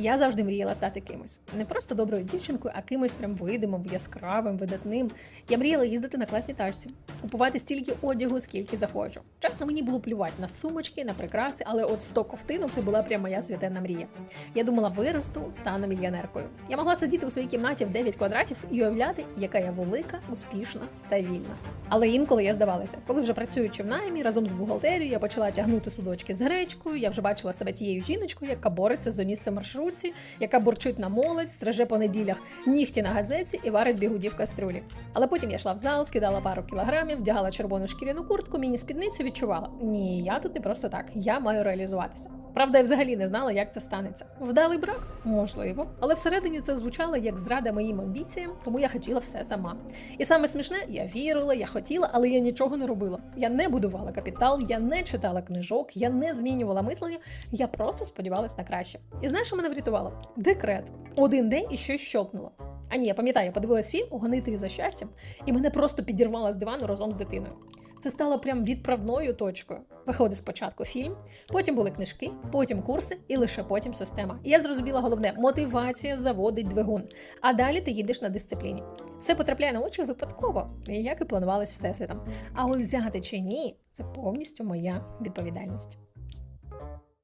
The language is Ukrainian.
Я завжди мріяла стати кимось. Не просто доброю дівчинкою, а кимось прям видимим, яскравим, видатним. Я мріяла їздити на класній тачці, купувати стільки одягу, скільки захочу. Чесно, мені було плювати на сумочки, на прикраси, але от 100 ковтинок це була прям моя святенна мрія. Я думала, виросту, стану мільйонеркою. Я могла сидіти у своїй кімнаті в 9 квадратів і уявляти, яка я велика, успішна та вільна. Але інколи я здавалася, коли вже працюючи в наймі разом з бухгалтерією, я почала тягнути судочки з гречкою. Я вже бачила себе тією жіночкою, яка бореться за місце в маршрутці, яка бурчить на молодь, стриже по неділях нігті на газеті і варить бігуді в кастрюлі. Але потім я йшла в зал, скидала пару кілограмів, вдягала червону шкіряну куртку, міні-спідницю відчувала. Ні, я тут не просто так, я маю реалізуватися. Правда, я взагалі не знала, як це станеться. Вдалий брак? Можливо, але всередині це звучало як зрада моїм амбіціям, тому я хотіла все сама. І саме смішне, я вірила, я хотіла, але я нічого не робила. Я не будувала капітал, я не читала книжок, я не змінювала мислення, я просто сподівалась на краще. І знаєш, що мене врятувало? Декрет. Один день і щось щолкнуло. А ні, я пам'ятаю, я подивилась фільм Угонити за щастям, і мене просто підірвало з дивану разом з дитиною. Це стало прям відправною точкою. Виходить спочатку фільм, потім були книжки, потім курси і лише потім система. І я зрозуміла головне, мотивація заводить двигун. А далі ти їдеш на дисципліні. Все потрапляє на очі випадково, як і планувалось всесвітом. А ось взяти чи ні, це повністю моя відповідальність.